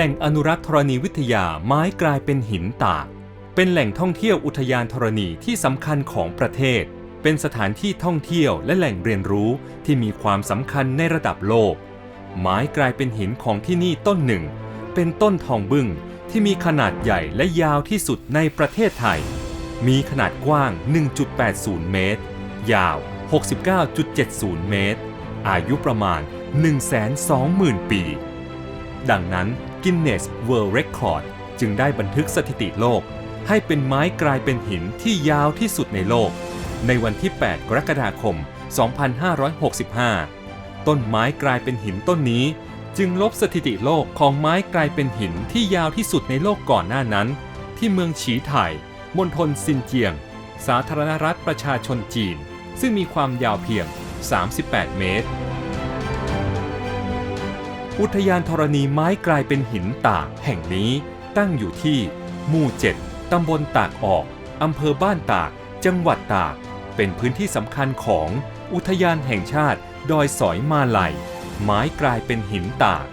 แหล่งอนุรักษ์ธรณีวิทยาไม้กลายเป็นหินตาก เป็นแหล่งท่องเที่ยวอุทยานธรณีที่สำคัญของประเทศ เป็นสถานที่ท่องเที่ยวและแหล่งเรียนรู้ที่มีความสำคัญในระดับโลก ไม้กลายเป็นหินของที่นี่ต้นหนึ่ง เป็นต้นทองบึ้งที่มีขนาดใหญ่และยาวที่สุดในประเทศไทย มีขนาดกว้าง 1.80 เมตร ยาว 69.70 เมตร อายุประมาณ 120,000 ปี ดังนั้น Guinness World Record จึงได้บันทึกสถิติโลก ให้เป็นไม้กลายเป็นหินที่ยาวที่สุดในโลก ในวันที่ 8 กรกฎาคม 2565 ต้นไม้กลายเป็นหินต้นนี้ จึงลบสถิติโลกของไม้กลายเป็นหินที่ยาวที่สุดในโลกก่อนหน้านั้น ที่เมืองฉีไถ่มณฑลซินเจียง สาธารณรัฐประชาชนจีน ซึ่งมีความยาวเพียง 38 เมตร อุทยานธรณีไม้กลายเป็นหินตากแห่งนี้ตั้งอยู่ที่ หมู่ 7 ตำบลตากออก อำเภอบ้านตาก จังหวัดตาก เป็นพื้นที่สำคัญของอุทยานแห่งชาติ ดอยสอยมาลัย ไม้กลายเป็นหินตาก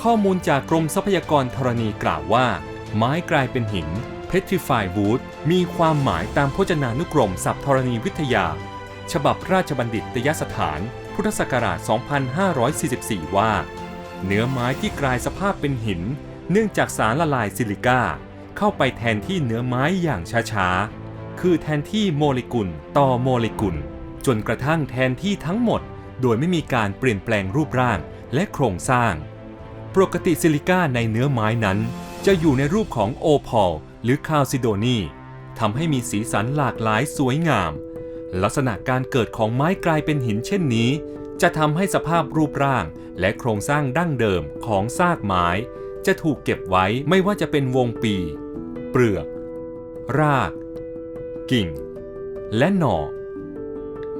ข้อมูลจากกรมทรัพยากรธรณีกล่าวว่า ไม้กลายเป็นหิน Petrified Wood มีความหมายตามพจนานุกรมศัพท์ธรณีวิทยา ฉบับราชบัณฑิตยสถาน พุทธศักราช 2544 ว่า เนื้อไม้ที่กลายสภาพเป็นหิน เนื่องจากสารละลายซิลิก้าเข้าไปแทนที่เนื้อไม้อย่างช้าๆ คือแทนที่โมเลกุลต่อโมเลกุล จนกระทั่งแทนที่ทั้งหมด โดยไม่มีการเปลี่ยนแปลงรูปร่างและโครงสร้าง ปกติซิลิก้าในเนื้อไม้นั้น จะอยู่ในรูปของโอพอลหรือคาลซิโดนีทำให้มีสีสันหลากหลายสวยงาม ลักษณะการเกิดของไม้กลายเป็นหินเช่นนี้ จะทำให้สภาพรูปร่างและโครงสร้างดั้งเดิมของซากไม้ จะถูกเก็บไว้ไม่ว่าจะเป็นวงปี เปลือก ราก กิ่ง และหน่อ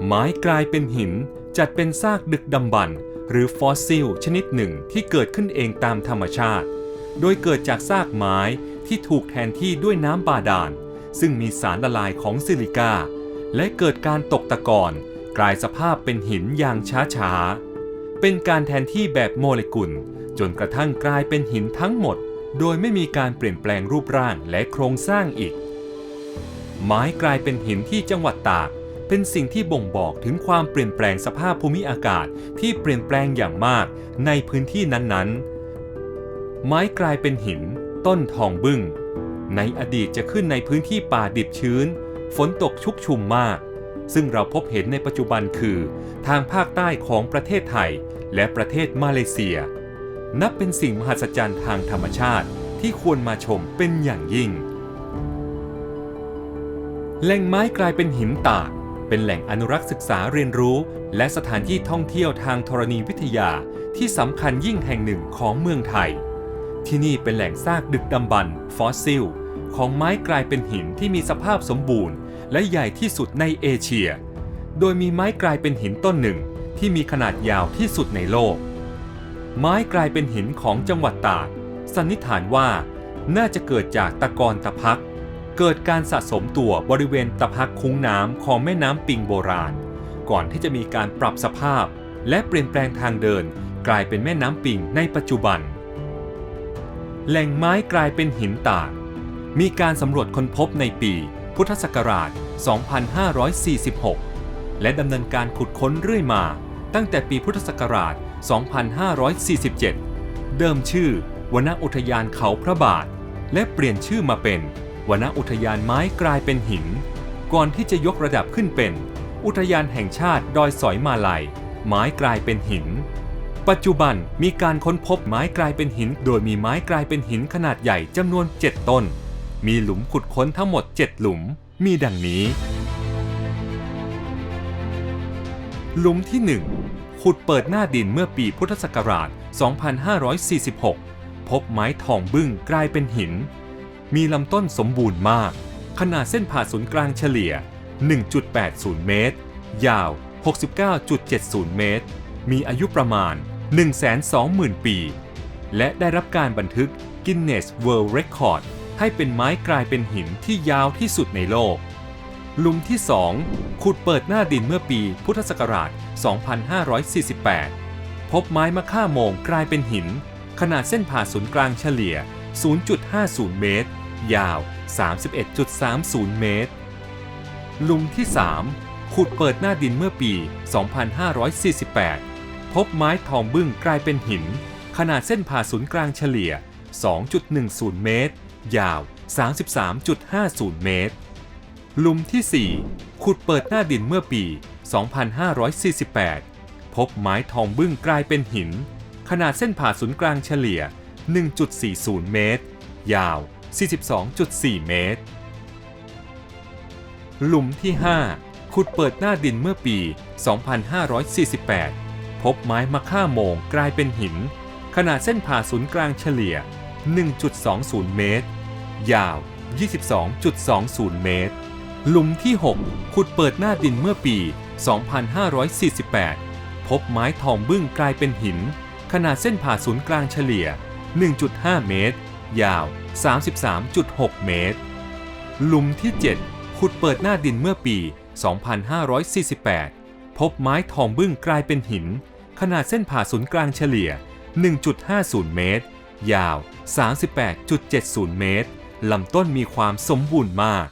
ไม้กลายเป็นหินจัดเป็นซากดึกดำบรรพ์หรือฟอสซิลชนิดหนึ่งที่เกิดขึ้นเองตามธรรมชาติ โดยเกิดจากซากไม้ที่ถูกแทนที่ด้วยน้ำบาดาล ซึ่งมีสารละลายของซิลิก้าและเกิดการตกตะกอน กลายสภาพเป็นหินอย่างช้าๆ เป็นการแทนที่แบบโมเลกุล จนกระทั่งกลายเป็นหินทั้งหมด โดยไม่มีการเปลี่ยนแปลงรูปร่างและโครงสร้างอีก ไม้กลายเป็นหินที่จังหวัดตาก เป็นสิ่งที่บ่งบอกถึงความเปลี่ยนแปลงสภาพภูมิอากาศที่เปลี่ยนแปลงอย่างมากในพื้นที่นั้นๆ ไม้กลายเป็นหิน ต้นทองบึ้งในอดีตจะขึ้นในพื้นที่ป่าดิบชื้น ฝนตกชุกชุมมาก ซึ่งเราพบเห็นในปัจจุบันคือ ทางภาคใต้ของประเทศไทย และประเทศมาเลเซีย นับเป็นสิ่งมหัศจรรย์ทางธรรมชาติที่ควรมาชมเป็นอย่างยิ่งแหล่งไม้กลายเป็นหินตาก เป็นแหล่งอนุรักษ์ศึกษาเรียนรู้ และสถานที่ท่องเที่ยวทางธรณีวิทยาที่สำคัญยิ่งแห่งหนึ่งของเมืองไทย ที่นี่เป็นแหล่งซากดึกดำบรรพ์ฟอสซิล ของไม้กลายเป็นหินที่มีสภาพสมบูรณ์ และใหญ่ที่สุดในเอเชีย โดยมีไม้กลายเป็นหินต้นหนึ่งที่มีขนาดยาวที่สุดในโลก ไม้กลายเป็นหินของจังหวัดตาก สันนิษฐานว่าน่าจะเกิดจากตะกอนตะพัก เกิดการสะสมตัวบริเวณตะพักคุ้งน้ำของแม่น้ำปิงโบราณ ก่อนที่จะมีการปรับสภาพ และเปลี่ยนแปลงทางเดิน กลายเป็นแม่น้ำปิงในปัจจุบัน แหล่งไม้กลายเป็นหินตาก มีการสำรวจค้นพบในปี พุทธศักราช 2546 และดำเนินการขุดค้นเรื่อยมาตั้งแต่ปีพุทธศักราช 2547 เดิมชื่อวนอุทยานเขาพระบาท และเปลี่ยนชื่อมาเป็นวนอุทยานไม้กลายเป็นหิน ก่อนที่จะยกระดับขึ้นเป็น อุทยานแห่งชาติดอยสอยมาลัย ไม้กลายเป็นหิน ปัจจุบันมีการค้นพบไม้กลายเป็นหิน โดยมีไม้กลายเป็นหินขนาดใหญ่จำนวน 7 ต้น มีหลุมขุดค้นทั้งหมด 7 หลุม มีดังนี้ หลุมที่ 1 ขุดเปิดหน้าดินเมื่อปีพุทธศักราช 2546 พบไม้ทองบึ้งกลายเป็นหิน มีลำต้นสมบูรณ์มาก ขนาดเส้นผ่าศูนย์กลางเฉลี่ย 1.80 เมตร ยาว 69.70 เมตร มีอายุประมาณ 120,000 ปี และได้รับการบันทึก Guinness World Record ให้เป็นไม้กลายเป็นหินที่ยาวที่สุดในโลก หลุมที่ 2 ขุดเปิดหน้าดินเมื่อปีพุทธศักราช 2548 พบไม้มะค่าโมงกลายเป็นหิน ขนาดเส้นผ่าศูนย์กลางเฉลี่ย 0.50 เมตร ยาว 31.30 เมตร หลุมที่ 3 ขุดเปิดหน้าดินเมื่อปี 2548พบไม้ทองบึ้งกลายเป็นหิน ขนาดเส้นผ่าศูนย์กลางเฉลี่ย 2.10 เมตร ยาว 33.50 เมตรหลุมที่ 4 ขุดเปิดหน้าดินเมื่อปี 2548 พบไม้ทองบึ้งกลายเป็นหิน ขนาดเส้นผ่าศูนย์กลางเฉลี่ย 1.40 เมตร ยาว 42.4 เมตร หลุมที่ 5 ขุดเปิดหน้าดินเมื่อปี 2548 พบไม้มะค่าโมงกลายเป็นหิน ขนาดเส้นผ่าศูนย์กลางเฉลี่ย 1.20 เมตร ยาว 22.20 เมตร หลุมที่ 6 ขุดเปิดหน้าดินเมื่อปี 2548 พบไม้ทองบึ้งกลายเป็นหิน ขนาดเส้นผ่าศูนย์กลางเฉลี่ย 1.5 เมตร ยาว 33.6 เมตร หลุมที่ 7 ขุดเปิดหน้าดินเมื่อปี 2548 พบไม้ทองบึ้งกลายเป็นหิน ขนาดเส้นผ่าศูนย์กลางเฉลี่ย 1.50 เมตร ยาว 38.70 เมตร ลำต้นมีความสมบูรณ์มาก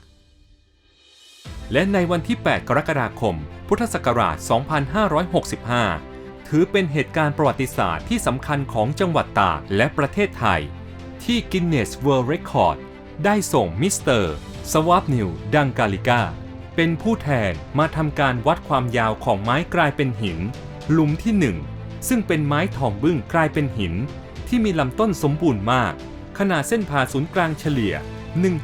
และในวันที่ 8 กรกฎาคม พุทธศักราช 2565 ถือเป็นเหตุการณ์ประวัติศาสตร์ที่สำคัญของจังหวัดตากและประเทศไทย ที่ Guinness World Record ได้ส่งมิสเตอร์สวาปนิวดังกาลิกาเป็นผู้แทนมาทำการวัดความยาวของไม้กลายเป็นหิน หลุมที่ 1 ซึ่งเป็นไม้ทองบึ้งกลายเป็นหิน ที่มีลำต้นสมบูรณ์มาก ขนาดเส้นผ่าศูนย์กลางเฉลี่ย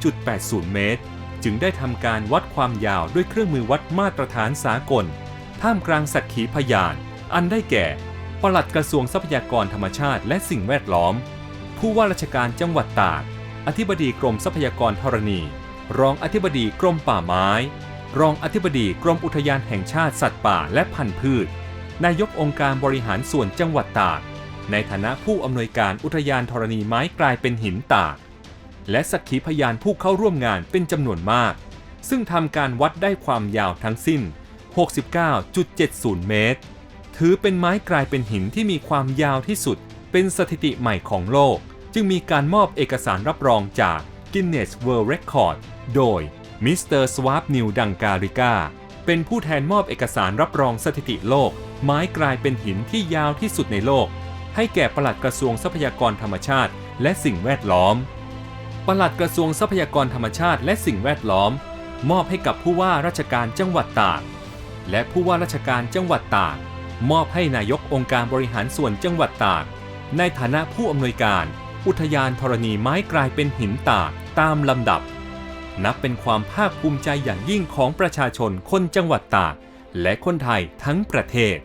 1.80 เมตร จึงได้ทำการวัดความยาวด้วยเครื่องมือวัดมาตรฐานสากล ท่ามกลางสักขีพยาน อันได้แก่ ปลัดกระทรวงทรัพยากรธรรมชาติและสิ่งแวดล้อม ผู้ว่าราชการจังหวัดตาก อธิบดีกรมทรัพยากรธรณี รองอธิบดีกรมป่าไม้ รองอธิบดีกรมอุทยานแห่งชาติสัตว์ป่าและพันธุ์พืช นายกองค์การบริหารส่วนจังหวัดตาก ในฐานะผู้อำนวยการอุทยานธรณีไม้กลายเป็นหินตาก และสักขีพยานผู้เข้าร่วมงานเป็นจำนวนมาก ซึ่งทำการวัดได้ความยาวทั้งสิ้น 69.70 เมตร ถือเป็นไม้กลายเป็นหินที่มีความยาวที่สุด เป็นสถิติใหม่ของโลก จึงมีการมอบเอกสารรับรองจาก Guinness World Record โดยมิสเตอร์สวาปนิวดังการิกาเป็นผู้แทนมอบเอกสารรับรองสถิติโลก ไม้กลายเป็นหินที่ยาวที่สุดในโลก ให้แก่ปลัดกระทรวงทรัพยากรธรรมชาติ และสิ่งแวดล้อม ปลัดกระทรวงทรัพยากรธรรมชาติ และสิ่งแวดล้อม มอบให้กับผู้ว่าราชการจังหวัดตาก และผู้ว่าราชการจังหวัดตาก มอบให้นายกองค์การบริหารส่วนจังหวัดตาก ในฐานะผู้อำนวยการ อุทยานธรณีไม้กลายเป็นหินตากตามลำดับ นับเป็นความภาคภูมิใจอย่างยิ่งของประชาชนคนจังหวัดตาก และคนไทยทั้งประเทศ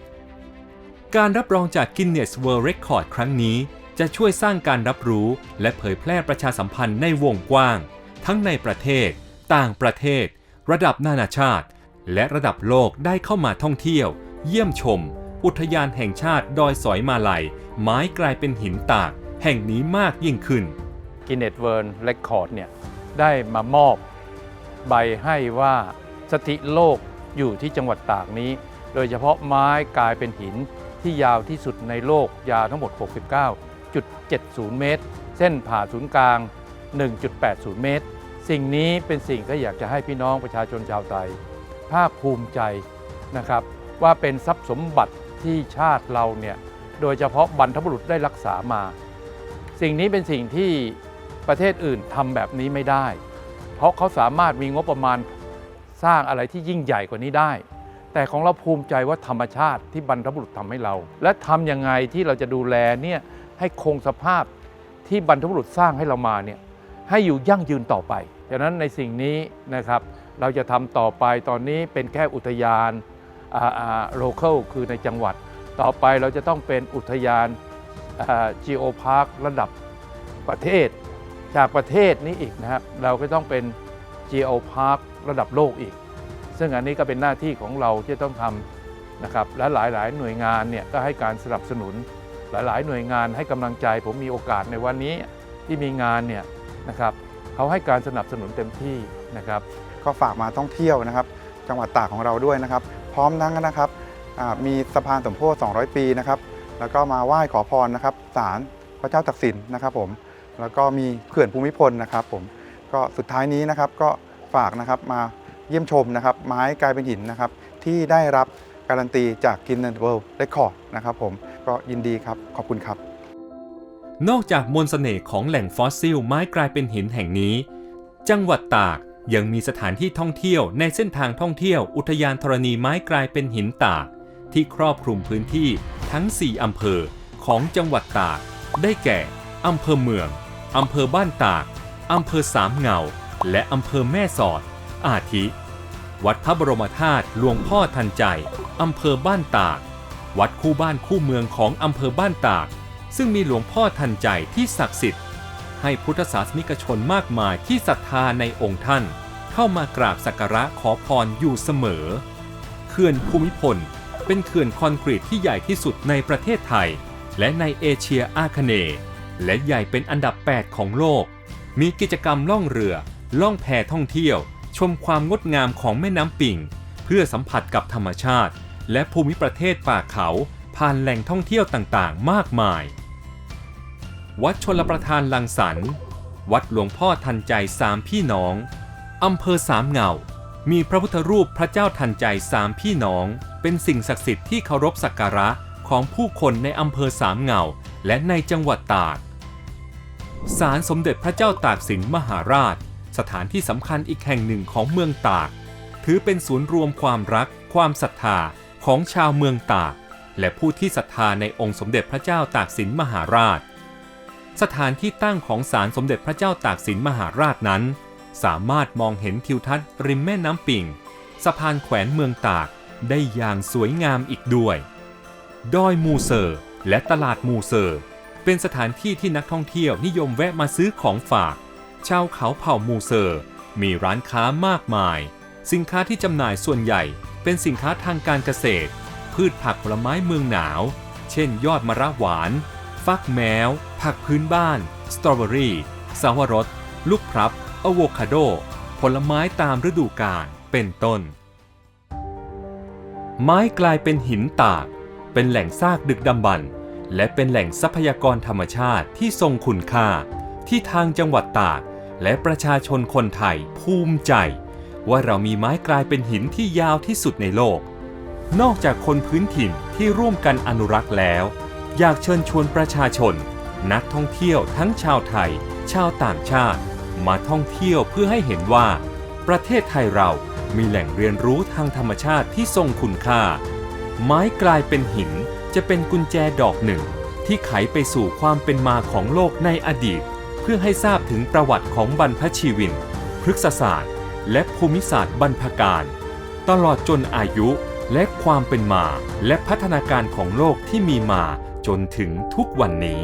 การรับรองจาก Guinness World Record ครั้งนี้จะช่วยสร้างการรับรู้และเผยแพร่ประชาสัมพันธ์ในวงกว้าง ทั้งในประเทศ ต่างประเทศ ระดับนานาชาติ และระดับโลกได้เข้ามาท่องเที่ยว เยี่ยมชม อุทยานแห่งชาติดอยสอยมาลัย ไม้กลายเป็นหินตาก แห่งนี้มากยิ่งขึ้นกินเนตเวิร์นเรคคอร์ดเนี่ยได้มามอบใบให้ว่าสถิติโลกอยู่ที่จังหวัดตากนี้ โดยเฉพาะไม้กลายเป็นหิน ที่ยาวที่สุดในโลกยาวทั้งหมด 69.70 เมตร เส้นผ่าศูนย์กลาง 1.80 เมตร สิ่งนี้เป็นสิ่งที่อยากจะให้พี่น้องประชาชนชาวไทย ภาคภูมิใจนะครับ ว่าเป็นทรัพย์สมบัติที่ชาติเราเนี่ยโดยเฉพาะบรรพบุรุษได้รักษามา สิ่งนี้เป็นสิ่งที่ประเทศอื่นทำแบบนี้ไม่ได้ เพราะเขาสามารถมีงบประมาณสร้างอะไรที่ยิ่งใหญ่กว่านี้ได้ แต่ของเราภูมิใจว่าธรรมชาติที่บรรพบุรุษทำให้เรา และทำยังไงที่เราจะดูแลเนี่ยให้คงสภาพที่บรรพบุรุษสร้างให้เรามาเนี่ยให้อยู่ยั่งยืนต่อไปดังนั้นในสิ่งนี้นะครับเราจะทำต่อไปตอนนี้เป็นแค่อุทยานโลเคอลคือในจังหวัด ต่อไปเราจะต้องเป็นอุทยานจีโอพาร์คระดับประเทศ จากประเทศนี้อีกนะครับเราก็ต้องเป็น Geo Park ระดับโลกอีก ซึ่งอันนี้ก็เป็นหน้าที่ของเราที่ต้องทำนะครับและหลายๆ หน่วยงานเนี่ยก็ให้การสนับสนุน หลายๆ หน่วยงานให้กำลังใจผมมีโอกาสในวันนี้ที่มีงานเนี่ยนะครับเขาให้การสนับสนุนเต็มที่นะครับก็ฝากมาท่องเที่ยวนะครับ จังหวัดตากของเราด้วยนะครับ พร้อมทั้งนะครับมีสะพานสมโพธิ200 ปีนะครับแล้วก็มาไหว้ขอพรนะครับศาลประเจ้าตักสินนะครับผมแล้วก็มีเขื่อนภูมิพลนะครับผมก็สุดท้ายนี้นะครับก็ฝากนะครับมา เยี่ยมชมนะครับไม้กลายเป็นหินนะครับที่ได้รับการันตีจากกินเน r ร์เวิลด์เรคคอร์ดนะครับผมก็ยินดีครับขอบคุณครับ นอกจากมนต์เสน่ห์ของแหล่งฟอสซิลไม้กลายเป็นหินแห่งนี้ จังหวัดตากยังมีสถานที่ท่องเที่ยวในเส้นทางท่องเที่ยวอุทยานธรณีไม้กลายเป็นหินตาก ที่ครอบคลุมพื้นที่ทั้ง 4 อำเภอของจังหวัดตาก ได้แก่ อำเภอเมือง อำเภอบ้านตาก อำเภอสามเงา และอำเภอแม่สอด อาทิ วัดพระบรมธาตุหลวงพ่อทันใจ อำเภอบ้านตาก วัดคู่บ้านคู่เมืองของอำเภอบ้านตาก ซึ่งมีหลวงพ่อทันใจที่ศักดิ์สิทธิ์ ให้พุทธศาสนิกชนมากมายที่ศรัทธาในองค์ท่าน เข้ามากราบสักการะขอพรอยู่เสมอ เขื่อนภูมิพล เป็นเขื่อนคอนกรีตที่ใหญ่ที่สุดในประเทศไทย และในเอเชียอาคเนย์และใหญ่เป็นอันดับ 8 ของโลก มีกิจกรรมล่องเรือ ล่องแพท่องเที่ยว ชมความงดงามของแม่น้ำปิ่ง เพื่อสัมผัสกับธรรมชาติ และภูมิประเทศป่าเขา ผ่านแหล่งท่องเที่ยวต่างๆ มากมาย วัดชลประทานลังสรรวัดหลวงพ่อทันใจสามพี่น้องอำเภอสามเงา มีพระพุทธรูปพระเจ้าทันใจสามพี่น้อง เป็นสิ่งศักดิ์สิทธิ์ที่เคารพสักการะของผู้คนในอำเภอสามเงา และในจังหวัดตาก ศาลสมเด็จพระเจ้าตากสินมหาราช สถานที่สำคัญอีกแห่งหนึ่งของเมืองตาก ถือเป็นศูนย์รวมความรัก ความศรัทธาของชาวเมืองตาก และผู้ที่ศรัทธาในองค์สมเด็จพระเจ้าตากสินมหาราช สถานที่ตั้งของศาลสมเด็จพระเจ้าตากสินมหาราชนั้น สามารถมองเห็นทิวทัศน์ริมแม่น้ำปิ่งสะพานแขวนเมืองตากได้อย่างสวยงามอีกด้วย ดอยมูเซอร์ และตลาดมูเซอร์ เป็นสถานที่ที่นักท่องเที่ยวนิยมแวะมาซื้อของฝาก ชาวเขาเผ่ามูเซอร์ มีร้านค้ามากมาย สินค้าที่จำหน่ายส่วนใหญ่เป็นสินค้าทางการเกษตร พืชผักผลไม้เมืองหนาว เช่น ยอดมะระหวาน ฟักแมว ผักพื้นบ้าน สตรอเบอรี่ สาวรส ลูกพลับอะโวคาโด ผลไม้ตามฤดูกาล เป็นต้น ไม้กลายเป็นหินตาก เป็นแหล่งซากดึกดำบรรพ์และเป็นแหล่งทรัพยากรธรรมชาติที่ทรงคุณค่า ที่ทางจังหวัดตาก และประชาชนคนไทยภูมิใจ ว่าเรามีไม้กลายเป็นหินที่ยาวที่สุดในโลก นอกจากคนพื้นถิ่นที่ร่วมกันอนุรักษ์แล้ว อยากเชิญชวนประชาชน นักท่องเที่ยวทั้งชาวไทย ชาวต่างชาติ มาท่องเที่ยวเพื่อให้เห็นว่า ประเทศไทยเรามีแหล่งเรียนรู้ทางธรรมชาติที่ทรงคุณค่า ไม้กลายเป็นหินจะเป็นกุญแจดอกหนึ่ง ที่ไขไปสู่ความเป็นมาของโลกในอดีต พื่อให้ทราบถึงประวัติของบรรพชีวิน พฤกษศาสตร์ และภูมิศาสตร์บรรพการ ตลอดจนอายุและความเป็นมาและพัฒนาการของโลกที่มีมาจนถึงทุกวันนี้